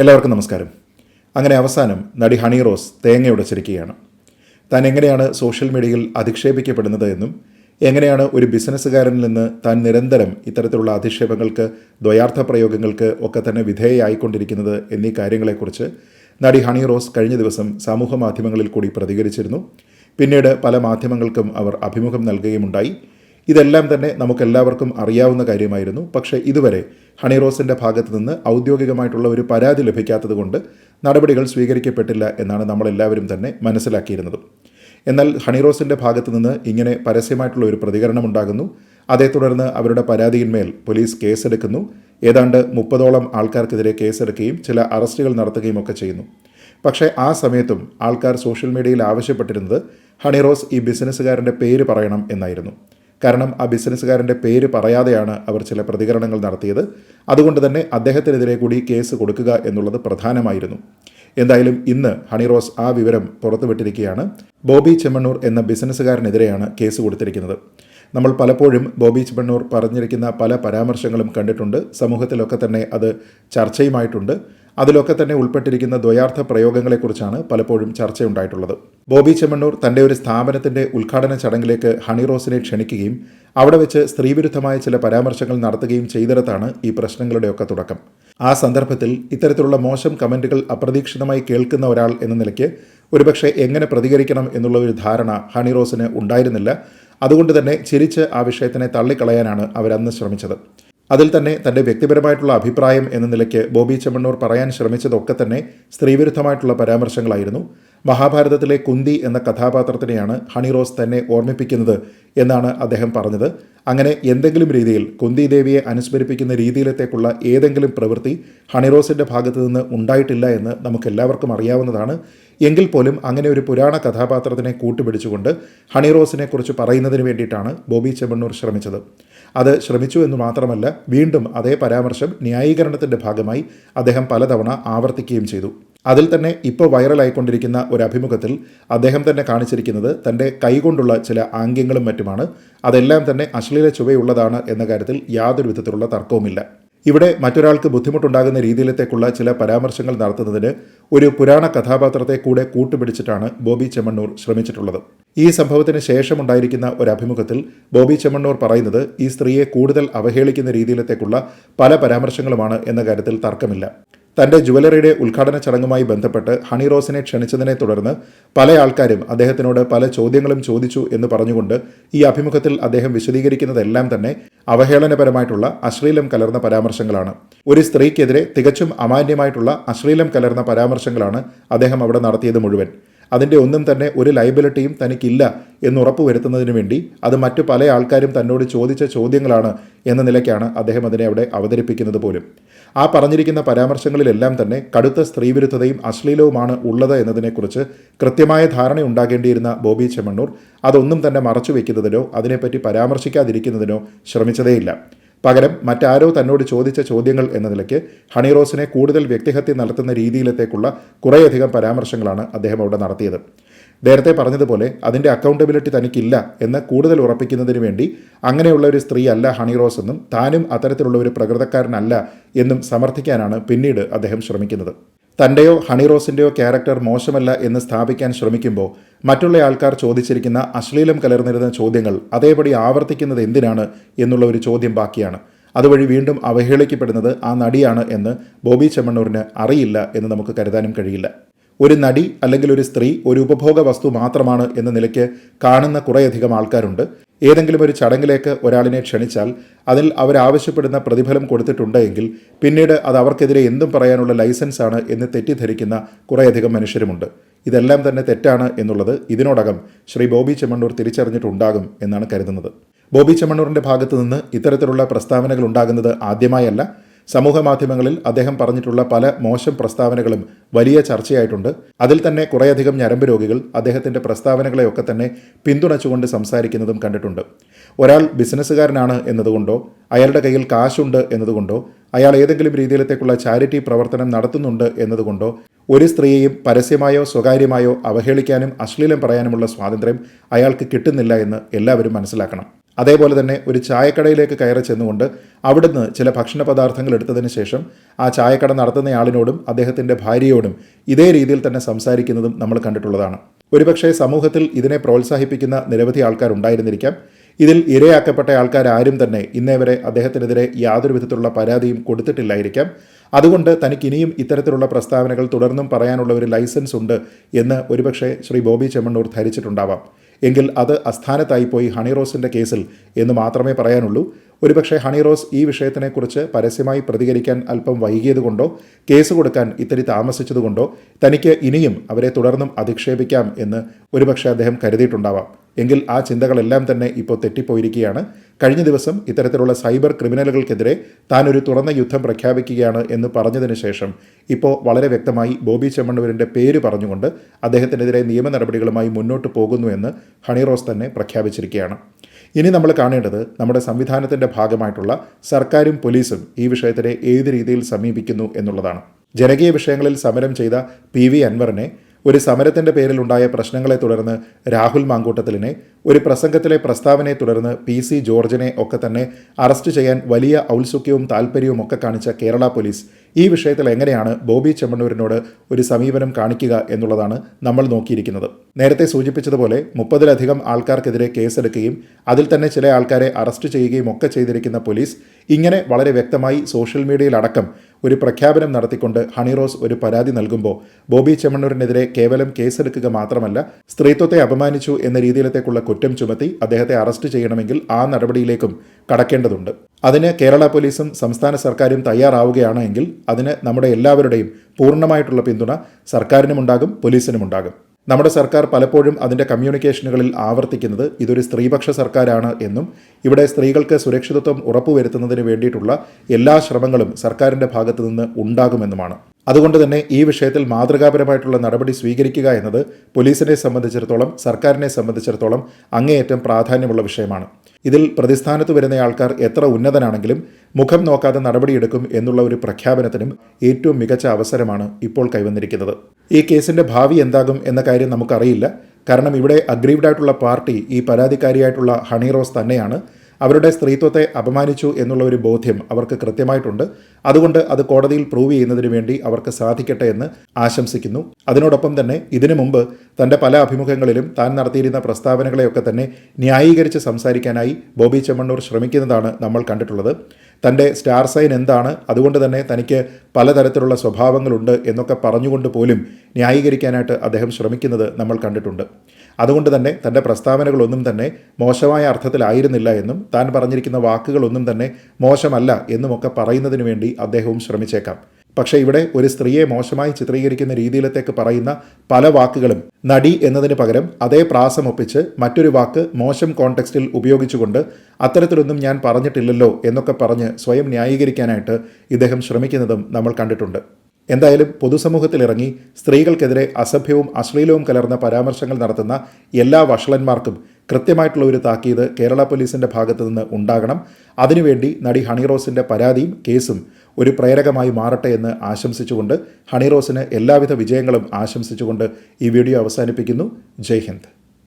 എല്ലാവർക്കും നമസ്കാരം. അങ്ങനെ അവസാനം നടി ഹണി റോസ് തേങ്ങയുടച്ചിരിക്കുകയാണ് താൻ എങ്ങനെയാണ് സോഷ്യൽ മീഡിയയിൽ അധിക്ഷേപിക്കപ്പെടുന്നത് എന്നും എങ്ങനെയാണ് ഒരു ബിസിനസ്സുകാരനിൽ നിന്ന് താൻ നിരന്തരം ഇത്തരത്തിലുള്ള അധിക്ഷേപങ്ങൾക്ക് ദ്വയാർത്ഥ പ്രയോഗങ്ങൾക്ക് ഒക്കെ തന്നെ വിധേയയായിക്കൊണ്ടിരിക്കുന്നത് എന്നീ കാര്യങ്ങളെക്കുറിച്ച് നടി ഹണി റോസ് കഴിഞ്ഞ ദിവസം സമൂഹ മാധ്യമങ്ങളിൽ കൂടി പ്രതികരിച്ചിരുന്നു. പിന്നീട് പല മാധ്യമങ്ങൾക്കും അവർ അഭിമുഖം നൽകുകയുമുണ്ടായി. ഇതെല്ലാം തന്നെ നമുക്കെല്ലാവർക്കും അറിയാവുന്ന കാര്യമായിരുന്നു. പക്ഷേ ഇതുവരെ ഹണി റോസിന്റെ ഭാഗത്തു നിന്ന് ഔദ്യോഗികമായിട്ടുള്ള ഒരു പരാതി ലഭിക്കാത്തതുകൊണ്ട് നടപടികൾ സ്വീകരിക്കപ്പെട്ടില്ല എന്നാണ് നമ്മളെല്ലാവരും തന്നെ മനസ്സിലാക്കിയിരുന്നത്. എന്നാൽ ഹണി റോസിന്റെ ഭാഗത്തു നിന്ന് ഇങ്ങനെ പരസ്യമായിട്ടുള്ള ഒരു പ്രതികരണം ഉണ്ടാകുന്നു. അതേ തുടർന്ന് അവരുടെ പരാതിയിന്മേൽ പോലീസ് കേസെടുക്കുന്നു. ഏതാണ്ട് മുപ്പതോളം ആൾക്കാർക്കെതിരെ കേസെടുക്കുകയും ചില അറസ്റ്റുകൾ നടത്തുകയും ഒക്കെ ചെയ്യുന്നു. പക്ഷേ ആ സമയത്തും ആൾക്കാർ സോഷ്യൽ മീഡിയയിൽ ആവശ്യപ്പെട്ടിരുന്നത് ഹണിറോസ് ഈ ബിസിനസ്സുകാരന്റെ പേര് പറയണം എന്നായിരുന്നു. കാരണം ആ ബിസിനസ്സുകാരന്റെ പേര് പറയാതെയാണ് അവർ ചില പ്രതികരണങ്ങൾ നടത്തിയത്. അതുകൊണ്ട് തന്നെ അദ്ദേഹത്തിനെതിരെ കൂടി കേസ് കൊടുക്കുക എന്നുള്ളത് പ്രധാനമായിരുന്നു. എന്തായാലും ഇന്ന് ഹണിറോസ് ആ വിവരം പുറത്തുവിട്ടിരിക്കുകയാണ്. ബോബി ചെമ്മണ്ണൂർ എന്ന ബിസിനസ്സുകാരനെതിരെയാണ് കേസ് കൊടുത്തിരിക്കുന്നത്. നമ്മൾ പലപ്പോഴും ബോബി ചെമ്മണ്ണൂർ പറഞ്ഞിരിക്കുന്ന പല പരാമർശങ്ങളും കണ്ടിട്ടുണ്ട്. സമൂഹത്തിലൊക്കെ തന്നെ അത് ചർച്ചയുമായിട്ടുണ്ട്. അതിലൊക്കെ തന്നെ ഉൾപ്പെട്ടിരിക്കുന്ന ദ്വയാർത്ഥ പ്രയോഗങ്ങളെക്കുറിച്ചാണ് പലപ്പോഴും ചർച്ചയുണ്ടായിട്ടുള്ളത്. ബോബി ചെമ്മണ്ണൂർ തന്റെ ഒരു സ്ഥാപനത്തിന്റെ ഉദ്ഘാടന ചടങ്ങിലേക്ക് ഹണി റോസിനെ ക്ഷണിക്കുകയും അവിടെ വെച്ച് സ്ത്രീവിരുദ്ധമായ ചില പരാമർശങ്ങൾ നടത്തുകയും ചെയ്തിടത്താണ് ഈ പ്രശ്നങ്ങളുടെയൊക്കെ തുടക്കം. ആ സന്ദർഭത്തിൽ ഇത്തരത്തിലുള്ള മോശം കമന്റുകൾ അപ്രതീക്ഷിതമായി കേൾക്കുന്ന ഒരാൾ എന്ന നിലയ്ക്ക് ഒരുപക്ഷെ എങ്ങനെ പ്രതികരിക്കണം എന്നുള്ള ഒരു ധാരണ ഹണി റോസിന് ഉണ്ടായിരുന്നില്ല. അതുകൊണ്ട് തന്നെ ചിരിച്ച് ആ വിഷയത്തിനെ തള്ളിക്കളയാനാണ് അവരന്ന് ശ്രമിച്ചത്. അതിൽ തന്നെ തന്റെ വ്യക്തിപരമായിട്ടുള്ള അഭിപ്രായം എന്ന നിലയ്ക്ക് ബോബി ചെമ്മണ്ണൂർ പറയാൻ ശ്രമിച്ചതൊക്കെ തന്നെ സ്ത്രീവിരുദ്ധമായിട്ടുള്ള പരാമർശങ്ങളായിരുന്നു. മഹാഭാരതത്തിലെ കുന്തി എന്ന കഥാപാത്രത്തിനെയാണ് ഹണി റോസ് തന്നെ ഓർമ്മിപ്പിക്കുന്നത് എന്നാണ് അദ്ദേഹം പറഞ്ഞത്. അങ്ങനെ എന്തെങ്കിലും രീതിയിൽ കുന്തി ദേവിയെ അനുസ്മരിപ്പിക്കുന്ന രീതിയിലത്തേക്കുള്ള ഏതെങ്കിലും പ്രവൃത്തി ഹണിറോസിന്റെ ഭാഗത്തു നിന്ന് ഉണ്ടായിട്ടില്ല എന്ന് നമുക്കെല്ലാവർക്കും അറിയാവുന്നതാണ്. എങ്കിൽ പോലും അങ്ങനെ ഒരു പുരാണ കഥാപാത്രത്തിനെ കൂട്ടുപിടിച്ചുകൊണ്ട് ഹണിറോസിനെ കുറിച്ച് പറയുന്നതിന് വേണ്ടിയിട്ടാണ് ബോബി ചെമ്മണ്ണൂർ ശ്രമിച്ചത്. അത് ശ്രമിച്ചു എന്ന് മാത്രമല്ല വീണ്ടും അതേ പരാമർശം ന്യായീകരണത്തിന്റെ ഭാഗമായി അദ്ദേഹം പലതവണ ആവർത്തിക്കുകയും ചെയ്തു. അതിൽ തന്നെ ഇപ്പോൾ വൈറലായിക്കൊണ്ടിരിക്കുന്ന ഒരു അഭിമുഖത്തിൽ അദ്ദേഹം തന്നെ കാണിച്ചിരിക്കുന്നത് തന്റെ കൈകൊണ്ടുള്ള ചില ആംഗ്യങ്ങളും മറ്റുമാണ്. അതെല്ലാം തന്നെ അശ്ലീല ചുവയുള്ളതാണ് എന്ന കാര്യത്തിൽ യാതൊരു വിധത്തിലുള്ള തർക്കവുമില്ല. ഇവിടെ മറ്റൊരാൾക്ക് ബുദ്ധിമുട്ടുണ്ടാകുന്ന രീതിയിലത്തേക്കുള്ള ചില പരാമർശങ്ങൾ നടത്തുന്നതിന് ഒരു പുരാണ കഥാപാത്രത്തെ കൂടെ കൂട്ടുപിടിച്ചിട്ടാണ് ബോബി ചെമ്മണ്ണൂർ ശ്രമിച്ചിട്ടുള്ളത്. ഈ സംഭവത്തിന് ശേഷമുണ്ടായിരിക്കുന്ന ഒരു അഭിമുഖത്തിൽ ബോബി ചെമ്മണ്ണൂർ പറയുന്നത് ഈ സ്ത്രീയെ കൂടുതൽ അവഹേളിക്കുന്ന രീതിയിലത്തേക്കുള്ള പല പരാമർശങ്ങളുമാണ് എന്ന കാര്യത്തിൽ തർക്കമില്ല. തന്റെ ജുവലറിയുടെ ഉദ്ഘാടന ചടങ്ങുമായി ബന്ധപ്പെട്ട് ഹണി റോസിനെ ക്ഷണിച്ചതിനെ തുടർന്ന് പല ആൾക്കാരും അദ്ദേഹത്തിനോട് പല ചോദ്യങ്ങളും ചോദിച്ചു എന്ന് പറഞ്ഞുകൊണ്ട് ഈ അഭിമുഖത്തിൽ അദ്ദേഹം വിശദീകരിക്കുന്നതെല്ലാം തന്നെ അവഹേളനപരമായിട്ടുള്ള അശ്ലീലം കലർന്ന പരാമർശങ്ങളാണ്. ഒരു സ്ത്രീക്കെതിരെ തികച്ചും അമാന്യമായിട്ടുള്ള അശ്ലീലം കലർന്ന പരാമർശങ്ങളാണ് അദ്ദേഹം അവിടെ നടത്തിയത് മുഴുവൻ. അതിന്റെ ഒന്നും തന്നെ ഒരു ലൈബിലിറ്റിയും തനിക്കില്ല എന്ന് ഉറപ്പുവരുത്തുന്നതിന് വേണ്ടി അത് മറ്റു പല ആൾക്കാരും തന്നോട് ചോദിച്ച ചോദ്യങ്ങളാണ് എന്ന നിലയ്ക്കാണ് അദ്ദേഹം അതിനെ അവിടെ അവതരിപ്പിക്കുന്നത് പോലും. ആ പറഞ്ഞിരിക്കുന്ന പരാമർശങ്ങളിലെല്ലാം തന്നെ കടുത്ത സ്ത്രീവിരുദ്ധതയും അശ്ലീലവുമാണ് ഉള്ളത് എന്നതിനെക്കുറിച്ച് കൃത്യമായ ധാരണ ഉണ്ടാകേണ്ടിയിരുന്ന ബോബി ചെമ്മണ്ണൂർ അതൊന്നും തന്നെ മറച്ചു വയ്ക്കുന്നതിനോ അതിനെപ്പറ്റി പരാമർശിക്കാതിരിക്കുന്നതിനോ ശ്രമിച്ചതേയില്ല. പകരം മറ്റാരോ തന്നോട് ചോദിച്ച ചോദ്യങ്ങൾ എന്ന നിലയ്ക്ക് ഹണി റോസിനെ കൂടുതൽ വ്യക്തിഹത്യ നടത്തുന്ന രീതിയിലത്തേക്കുള്ള കുറേയധികം പരാമർശങ്ങളാണ് അദ്ദേഹം അവിടെ നടത്തിയത്. നേരത്തെ പറഞ്ഞതുപോലെ അതിന്റെ അക്കൗണ്ടബിലിറ്റി തനിക്കില്ല എന്ന് കൂടുതൽ ഉറപ്പിക്കുന്നതിന് വേണ്ടി അങ്ങനെയുള്ള ഒരു സ്ത്രീ അല്ല ഹണിറോസ് എന്നും താനും അത്തരത്തിലുള്ള ഒരു പ്രകൃതക്കാരനല്ല എന്നും സമർത്ഥിക്കാനാണ് പിന്നീട് അദ്ദേഹം ശ്രമിക്കുന്നത്. തന്റെയോ ഹണി റോസിന്റെയോ ക്യാരക്ടർ മോശമല്ല എന്ന് സ്ഥാപിക്കാൻ ശ്രമിക്കുമ്പോൾ മറ്റുള്ള ആൾക്കാർ ചോദിച്ചിരിക്കുന്ന അശ്ലീലം കലർന്നിരുന്ന ചോദ്യങ്ങൾ അതേപടി ആവർത്തിക്കുന്നത് എന്തിനാണ് എന്നുള്ള ഒരു ചോദ്യം ബാക്കിയാണ്. അതുവഴി വീണ്ടും അവഹേളിക്കപ്പെടുന്നത് ആ നടിയാണ് എന്ന് ബോബി ചെമ്മണ്ണൂരിന് അറിയില്ല എന്ന് നമുക്ക് കരുതാനും കഴിയില്ല. ഒരു നടി അല്ലെങ്കിൽ ഒരു സ്ത്രീ ഒരു ഉപഭോഗ വസ്തു മാത്രമാണ് എന്ന നിലയ്ക്ക് കാണുന്ന കുറേയധികം ആൾക്കാരുണ്ട്. ഏതെങ്കിലും ഒരു ചടങ്ങിലേക്ക് ഒരാളിനെ ക്ഷണിച്ചാൽ അതിൽ അവരാവശ്യപ്പെടുന്ന പ്രതിഫലം കൊടുത്തിട്ടുണ്ട് എങ്കിൽ പിന്നീട് അത് അവർക്കെതിരെ എന്തും പറയാനുള്ള ലൈസൻസ് ആണ് എന്ന് തെറ്റിദ്ധരിക്കുന്ന കുറേയധികം മനുഷ്യരുമുണ്ട്. ഇതെല്ലാം തന്നെ തെറ്റാണ് എന്നുള്ളത് ഇതിനോടകം ശ്രീ ബോബി ചെമ്മണ്ണൂർ തിരിച്ചറിഞ്ഞിട്ടുണ്ടാകും എന്നാണ് കരുതുന്നത്. ബോബി ചെമ്മണ്ണൂറിന്റെ ഭാഗത്തു നിന്ന് ഇത്തരത്തിലുള്ള പ്രസ്താവനകൾ ഉണ്ടാകുന്നത് ആദ്യമായല്ല. സമൂഹ മാധ്യമങ്ങളിൽ അദ്ദേഹം പറഞ്ഞിട്ടുള്ള പല മോശം പ്രസ്താവനകളും വലിയ ചർച്ചയായിട്ടുണ്ട്. അതിൽ തന്നെ കുറേയധികം ഞരമ്പ് രോഗികൾ അദ്ദേഹത്തിന്റെ പ്രസ്താവനകളെയൊക്കെ തന്നെ പിന്തുണച്ചുകൊണ്ട് സംസാരിക്കുന്നതും കണ്ടിട്ടുണ്ട്. ഒരാൾ ബിസിനസ്സുകാരനാണ് എന്നതുകൊണ്ടോ അയാളുടെ കയ്യിൽ കാശുണ്ട് എന്നതുകൊണ്ടോ അയാൾ ഏതെങ്കിലും രീതിയിലത്തേക്കുള്ള ചാരിറ്റി പ്രവർത്തനം നടത്തുന്നുണ്ട് എന്നതുകൊണ്ടോ ഒരു സ്ത്രീയെയും പരസ്യമായോ സ്വകാര്യമായോ അവഹേളിക്കാനും അശ്ലീലം പറയാനുമുള്ള സ്വാതന്ത്ര്യം അയാൾക്ക് കിട്ടുന്നില്ല എന്ന് എല്ലാവരും മനസ്സിലാക്കണം. അതേപോലെ തന്നെ ഒരു ചായക്കടയിലേക്ക് കയറി ചെന്നുകൊണ്ട് അവിടുന്ന് ചില ഭക്ഷണ പദാർത്ഥങ്ങൾ എടുത്തതിന് ശേഷം ആ ചായക്കട നടത്തുന്നയാളിനോടും അദ്ദേഹത്തിന്റെ ഭാര്യയോടും ഇതേ രീതിയിൽ തന്നെ സംസാരിക്കുന്നതും നമ്മൾ കണ്ടിട്ടുള്ളതാണ്. ഒരുപക്ഷേ സമൂഹത്തിൽ ഇതിനെ പ്രോത്സാഹിപ്പിക്കുന്ന നിരവധി ആൾക്കാർ ഉണ്ടായിരുന്നിരിക്കാം. ഇതിൽ ഇരയാക്കപ്പെട്ട ആൾക്കാരാരും തന്നെ ഇന്നേ വരെ അദ്ദേഹത്തിനെതിരെ യാതൊരു വിധത്തിലുള്ള പരാതിയും കൊടുത്തിട്ടില്ലായിരിക്കാം. അതുകൊണ്ട് തനിക്ക് ഇനിയും ഇത്തരത്തിലുള്ള പ്രസ്താവനകൾ തുടർന്നും പറയാനുള്ള ഒരു ലൈസൻസ് ഉണ്ട് എന്ന് ഒരുപക്ഷെ ശ്രീ ബോബി ചെമ്മണ്ണൂർ ധരിച്ചിട്ടുണ്ടാവാം. എങ്കിൽ അത് അസ്ഥാനത്തായിപ്പോയി ഹണിറോസിന്റെ കേസിൽ എന്ന് മാത്രമേ പറയാനുള്ളൂ. ഒരുപക്ഷെ ഹണിറോസ് ഈ വിഷയത്തിനെക്കുറിച്ച് പരസ്യമായി പ്രതികരിക്കാൻ അല്പം വൈകിയതുകൊണ്ടോ കേസ് കൊടുക്കാൻ ഇത്തിരി താമസിച്ചതുകൊണ്ടോ തനിക്ക് ഇനിയും അവരെ തുടർന്നും അധിക്ഷേപിക്കാം എന്ന് ഒരുപക്ഷെ അദ്ദേഹം കരുതിയിട്ടുണ്ടാവാം. എങ്കിൽ ആ ചിന്തകളെല്ലാം തന്നെ ഇപ്പോൾ തെറ്റിപ്പോയിരിക്കുകയാണ്. കഴിഞ്ഞ ദിവസം ഇത്തരത്തിലുള്ള സൈബർ ക്രിമിനലുകൾക്കെതിരെ താൻ ഒരു തുറന്ന യുദ്ധം പ്രഖ്യാപിക്കുകയാണ് എന്ന് പറഞ്ഞതിന് ശേഷം ഇപ്പോൾ വളരെ വ്യക്തമായി ബോബി ചെമ്മണ്ണൂരിന്റെ പേര് പറഞ്ഞുകൊണ്ട് അദ്ദേഹത്തിനെതിരെ നിയമ നടപടികളുമായി മുന്നോട്ട് പോകുന്നു എന്ന് ഹണിറോസ് തന്നെ പ്രഖ്യാപിച്ചിരിക്കുകയാണ്. ഇനി നമ്മൾ കാണേണ്ടത് നമ്മുടെ സംവിധാനത്തിന്റെ ഭാഗമായിട്ടുള്ള സർക്കാരും പോലീസും ഈ വിഷയത്തിനെ ഏത് രീതിയിൽ സമീപിക്കുന്നു എന്നുള്ളതാണ്. ജനകീയ വിഷയങ്ങളിൽ സമരം ചെയ്ത പി വി അൻവറിനെ ഒരു സമരത്തിന്റെ പേരിലുണ്ടായ പ്രശ്നങ്ങളെ തുടർന്ന് രാഹുൽ മാങ്കൂട്ടത്തിലിനെ ഒരു പ്രസംഗത്തിലെ പ്രസ്താവനയെ തുടർന്ന് പി സി ജോർജിനെ ഒക്കെ തന്നെ അറസ്റ്റ് ചെയ്യാൻ വലിയ ഔത്സുക്യവും താല്പര്യവും ഒക്കെ കാണിച്ച കേരള പോലീസ് ഈ വിഷയത്തിൽ എങ്ങനെയാണ് ബോബി ചെമ്മണ്ണൂരിനോട് ഒരു സമീപനം കാണിക്കുക എന്നുള്ളതാണ് നമ്മൾ നോക്കിയിരിക്കുന്നത്. നേരത്തെ സൂചിപ്പിച്ചതുപോലെ മുപ്പതിലധികം ആൾക്കാർക്കെതിരെ കേസെടുക്കുകയും അതിൽ തന്നെ ചില ആൾക്കാരെ അറസ്റ്റ് ചെയ്യുകയും ഒക്കെ ചെയ്തിരിക്കുന്ന പോലീസ് ഇങ്ങനെ വളരെ വ്യക്തമായി സോഷ്യൽ മീഡിയയിലടക്കം ഒരു പ്രഖ്യാപനം നടത്തിക്കൊണ്ട് ഹണിറോസ് ഒരു പരാതി നൽകുമ്പോൾ ബോബി ചെമ്മണ്ണൂരിനെതിരെ കേവലം കേസെടുക്കുക മാത്രമല്ല സ്ത്രീത്വത്തെ അപമാനിച്ചു എന്ന രീതിയിലത്തേക്കുള്ള കുറ്റം ചുമത്തി അദ്ദേഹത്തെ അറസ്റ്റ് ചെയ്യണമെങ്കിൽ ആ നടപടിയിലേക്കും കടക്കേണ്ടതുണ്ട്. അതിന് കേരള പോലീസും സംസ്ഥാന സർക്കാരും തയ്യാറാവുകയാണ് എങ്കിൽ അതിന് നമ്മുടെ എല്ലാവരുടെയും പൂർണമായിട്ടുള്ള പിന്തുണ സർക്കാരിനുമുണ്ടാകും പോലീസിനുമുണ്ടാകും. നമ്മുടെ സർക്കാർ പലപ്പോഴും അതിന്റെ കമ്മ്യൂണിക്കേഷനുകളിൽ ആവർത്തിക്കുന്നത് ഇതൊരു സ്ത്രീപക്ഷ സർക്കാരാണ് എന്നും ഇവിടെ സ്ത്രീകൾക്ക് സുരക്ഷിതത്വം ഉറപ്പുവരുത്തുന്നതിന് വേണ്ടിയിട്ടുള്ള എല്ലാ ശ്രമങ്ങളും സർക്കാരിന്റെ ഭാഗത്തു നിന്ന് ഉണ്ടാകുമെന്നുമാണ്. അതുകൊണ്ട് തന്നെ ഈ വിഷയത്തിൽ മാതൃകാപരമായിട്ടുള്ള നടപടി സ്വീകരിക്കുക എന്നത് പോലീസിനെ സംബന്ധിച്ചിടത്തോളം സർക്കാരിനെ സംബന്ധിച്ചിടത്തോളം അങ്ങേയറ്റം പ്രാധാന്യമുള്ള വിഷയമാണ്. ഇതിൽ പ്രതിസ്ഥാനത്ത് വരുന്ന ആൾക്കാർ എത്ര ഉന്നതനാണെങ്കിലും മുഖം നോക്കാതെ നടപടിയെടുക്കും എന്നുള്ള ഒരു പ്രഖ്യാപനത്തിനും ഏറ്റവും മികച്ച അവസരമാണ് ഇപ്പോൾ കൈവന്നിരിക്കുന്നത്. ഈ കേസിന്റെ ഭാവി എന്താകും എന്ന കാര്യം നമുക്കറിയില്ല. കാരണം ഇവിടെ അഗ്രീവ്ഡ് ആയിട്ടുള്ള പാർട്ടി ഈ പരാതിക്കാരിയായിട്ടുള്ള ഹണി റോസ് തന്നെയാണ് അവരുടെ സ്ത്രീത്വത്തെ അപമാനിച്ചു എന്നുള്ള ഒരു ബോധ്യം അവർക്ക് കൃത്യമായിട്ടുണ്ട്. അതുകൊണ്ട് അത് കോടതിയിൽ പ്രൂവ് ചെയ്യുന്നതിന് വേണ്ടി അവർക്ക് സാധിക്കട്ടെ എന്ന് ആശംസിക്കുന്നു. അതിനോടൊപ്പം തന്നെ ഇതിനു മുമ്പ് തന്റെ പല അഭിമുഖങ്ങളിലും താൻ നടത്തിയിരുന്ന പ്രസ്താവനകളെയൊക്കെ തന്നെ ന്യായീകരിച്ച് സംസാരിക്കാനായി ബോബി ചെമ്മണ്ണൂർ ശ്രമിക്കുന്നതാണ് നമ്മൾ കണ്ടിട്ടുള്ളത്. തന്റെ സ്റ്റാർ സൈൻ എന്താണ്? അതുകൊണ്ട് തന്നെ തനിക്ക് പലതരത്തിലുള്ള സ്വഭാവങ്ങളുണ്ട് എന്നൊക്കെ പറഞ്ഞുകൊണ്ട് പോലും ന്യായീകരിക്കാനായിട്ട് അദ്ദേഹം ശ്രമിക്കുന്നത് നമ്മൾ കണ്ടിട്ടുണ്ട്. അതുകൊണ്ട് തന്നെ തന്റെ പ്രസ്താവനകളൊന്നും തന്നെ മോശമായ അർത്ഥത്തിലായിരുന്നില്ല എന്നും താൻ പറഞ്ഞിരിക്കുന്ന വാക്കുകളൊന്നും തന്നെ മോശമല്ല എന്നുമൊക്കെ പറയുന്നതിന് വേണ്ടി അദ്ദേഹവും ശ്രമിച്ചേക്കാം. പക്ഷേ ഇവിടെ ഒരു സ്ത്രീയെ മോശമായി ചിത്രീകരിക്കുന്ന രീതിയിലത്തേക്ക് പറയുന്ന പല വാക്കുകളും നടി എന്നതിന് പകരം അതേ പ്രാസമൊപ്പിച്ച് മറ്റൊരു വാക്ക് മോശം കോണ്ടെക്സ്റ്റിൽ ഉപയോഗിച്ചുകൊണ്ട് അത്തരത്തിലൊന്നും ഞാൻ പറഞ്ഞിട്ടില്ലല്ലോ എന്നൊക്കെ പറഞ്ഞ് സ്വയം ന്യായീകരിക്കാനായിട്ട് ഇദ്ദേഹം ശ്രമിക്കുന്നതും നമ്മൾ കണ്ടിട്ടുണ്ട്. എന്തായാലും പൊതുസമൂഹത്തിലിറങ്ങി സ്ത്രീകൾക്കെതിരെ അസഭ്യവും അശ്ലീലവും കലർന്ന പരാമർശങ്ങൾ നടത്തുന്ന എല്ലാ വഷളന്മാർക്കും കൃത്യമായിട്ടുള്ള ഒരു താക്കീത് കേരള പോലീസിന്റെ ഭാഗത്തു നിന്ന് ഉണ്ടാകണം. അതിനുവേണ്ടി നടി ഹണിറോസിന്റെ പരാതിയും കേസും ഒരു പ്രേരകമായി മാറട്ടെ എന്ന് ആശംസിച്ചുകൊണ്ട് ഹണിറോസിന് എല്ലാവിധ വിജയങ്ങളും ആശംസിച്ചുകൊണ്ട് ഈ വീഡിയോ അവസാനിപ്പിക്കുന്നു. ജയ് ഹിന്ദ്.